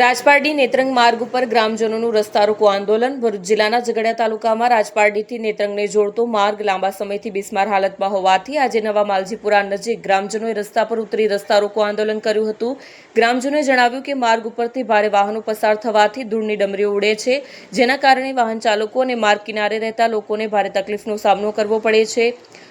રાજપારડી નેત્રંગ માર્ગ ઉપર ગ્રામજનોનું રસ્તા રોકો આંદોલન. ભરૂચ જિલ્લાના ઝઘડિયા તાલુકામાં રાજપારડીથી નેત્રંગને જોડતો માર્ગ લાંબા સમયથી બિસ્માર હાલતમાં હોવાથી આજે નવા માલજીપુરા નજીક ગ્રામજનોએ રસ્તા પર ઉતરી રસ્તા રોકો આંદોલન કર્યું હતું. ગ્રામજનોએ જણાવ્યું કે માર્ગ ઉપરથી ભારે વાહનો પસાર થવાથી ધૂળની ડમરીઓ ઉડે છે, જેના કારણે વાહન ચાલકો અને માર્ગ કિનારે રહેતા લોકોને ભારે તકલીફનો સામનો કરવો પડે છે.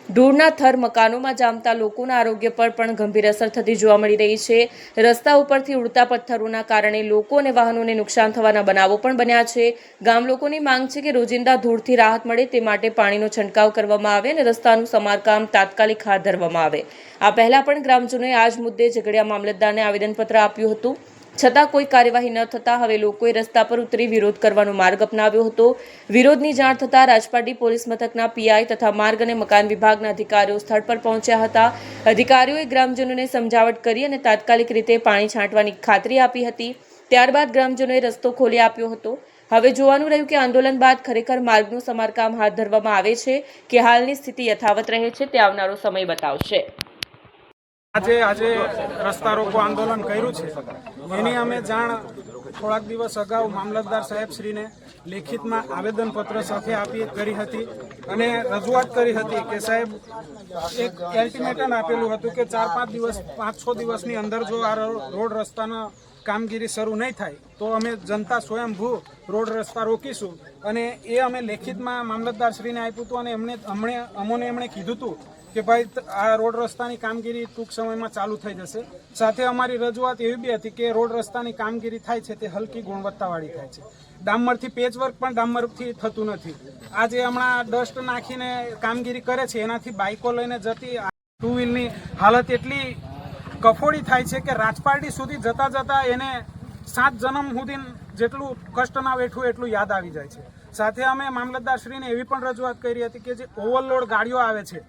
ધૂળના થર મકાનોમાં જામતા લોકોના આરોગ્ય પર પણ ગંભીર અસર થતી જોવા મળી રહી છે. રસ્તા ઉપરથી ઉડતા પથ્થરોના કારણે લોકો અને વાહનોને નુકસાન થવાના બનાવો પણ બન્યા છે. ગામ લોકોની માંગ છે કે રોજિંદા ધૂળથી રાહત મળે તે માટે પાણીનો છંટકાવ કરવામાં આવે અને રસ્તાનું સમારકામ તાત્કાલિક હાથ ધરવામાં આવે. આ પહેલા પણ ગ્રામજનોએ આ જ મુદ્દે ઝઘડિયા મામલતદારને આવેદનપત્ર આપ્યું હતું. છતાં કોઈ કાર્યવાહી ન થતાં હવે લોકોએ રસ્તા પર ઉતરી વિરોધ કરવાનો માર્ગ અપનાવ્યો હતો. વિરોધની જાણ થતાં રાજપાટી પોલીસ મથકના પીઆઈ તથા માર્ગ અને મકાન વિભાગના અધિકારીઓ સ્થળ પર પહોંચ્યા હતા. અધિકારીઓએ ગ્રામજનોને સમજાવટ કરી અને તાત્કાલિક રીતે પાણી છાંટવાની ખાતરી આપી હતી. ત્યારબાદ ગ્રામજનોએ રસ્તો ખોલી આપ્યો હતો. હવે જોવાનું રહ્યું કે આંદોલન બાદ ખરેખર માર્ગનું સમારકામ હાથ ધરવામાં આવે છે કે હાલની સ્થિતિ યથાવત રહે છે તે આવનારો સમય બતાવશે. આજે આજે રસ્તા રોકો આંદોલન કર્યું છે? એની અમે જાણ થોડાક દિવસ અગાઉ મામલતદાર સાહેબ શ્રીને લેખિતમાં આવેદનપત્ર સાથે આપી કરી હતી અને રજૂઆત કરી હતી કે સાહેબ, એક એલ્ટિમેટમ આપેલું હતું કે ચાર પાંચ દિવસ, પાંચ છ દિવસની અંદર જો આ રોડ રસ્તાના કામગીરી શરૂ નહીં થાય, તો અમે જનતા સ્વયંભૂ રોડ રસ્તા રોકીશું. અને એ અમે લેખિતમાં મામલતદારશ્રીને આપ્યું હતું અને એમણે અમને અમોને એમણે કીધું હતું કે ભાઈ આ રોડ રસ્તાની કામગીરી ટૂંક સમયમાં ચાલુ થઈ જશે. સાથે અમારી રજૂઆત એવી બી હતી કે રોડ રસ્તાની કામગીરી થાય છે તે હલકી ગુણવત્તાવાળી થાય છે. ડામરથી પેચવર્ક પણ ડામરથી થતું નથી. આજે હમણાં ડસ્ટ નાખીને કામગીરી કરે છે, એનાથી બાઇકો લઈને જતી ટુ વ્હીલની હાલત એટલી કફોડી થાય છે કે રાજપારડી સુધી જતા જતા એને સાત જન્મ સુધી જેટલું કષ્ટ ના વેઠવું એટલું યાદ આવી જાય છે. સાથે અમે મામલતદારશ્રીને એવી પણ રજૂઆત કરી હતી કે જે ઓવરલોડ ગાડીઓ આવે છે,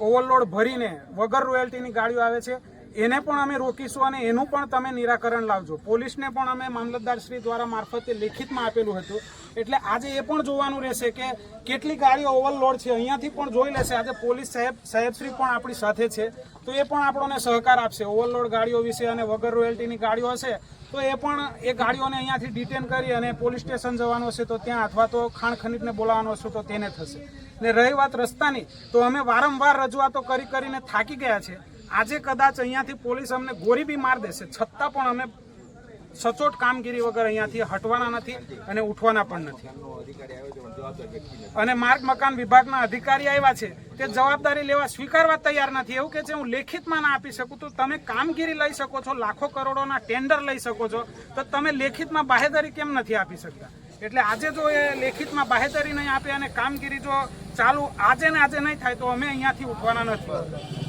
ઓવરલોડ ભરીને વગર રોયલ્ટીની ગાડીઓ આવે છે એને પણ અમે રોકીશું અને એનું પણ તમે નિરાકરણ લાવજો. પોલીસને પણ અમે મામલતદારશ્રી દ્વારા મારફતે લેખિતમાં આપેલું હતું. એટલે આજે એ પણ જોવાનું રહેશે કે કેટલી ગાડીઓ ઓવરલોડ છે. અહીંયાથી પણ જોઈ લેશે. આજે પોલીસ સાહેબ, સાહેબશ્રી પણ આપણી સાથે છે. તો એ પણ આપણને સહકાર આપશે. ઓવરલોડ ગાડીઓ વિશે અને વગર રોયલ્ટીની ગાડીઓ હશે, તો એ પણ એ ગાડીઓને અહીંયાથી ડિટેન કરી અને પોલીસ સ્ટેશન જવાનું હશે તો ત્યાં અથવા તો ખાણ ખનીજને બોલાવવાનું હશે તો તેને થશે. ને રહી વાત રસ્તાની, તો અમે વારંવાર રજૂઆતો કરી કરીને થાકી ગયા છે. આજે કદાચ અહીંયાથી પોલીસ અમને ગોરીબી માર દેશે. છતાં પણ અમે સચોટ કામગીરી વગર અહીંયાથી હટવાના નથી અને ઉઠવાના પણ નથી. અને માર્ગ મકાન વિભાગના અધિકારી આવ્યા છે, તે જવાબદારી લેવા સ્વીકારવા તૈયાર નથી. એવું કે છે, હું લેખિતમાં ના આપી શકું. તો તમે કામગીરી લઈ શકો છો, લાખો કરોડોના ટેન્ડર લઈ શકો છો. તો તમે લેખિતમાં બાહેદારી કેમ નથી આપી શકતા? એટલે આજે જો એ લેખિતમાં બાહેધરી નહીં આપે અને કામગીરી જો ચાલુ આજે ને આજે નહીં થાય, તો અમે અહીંયાથી ઉઠવાના નથી.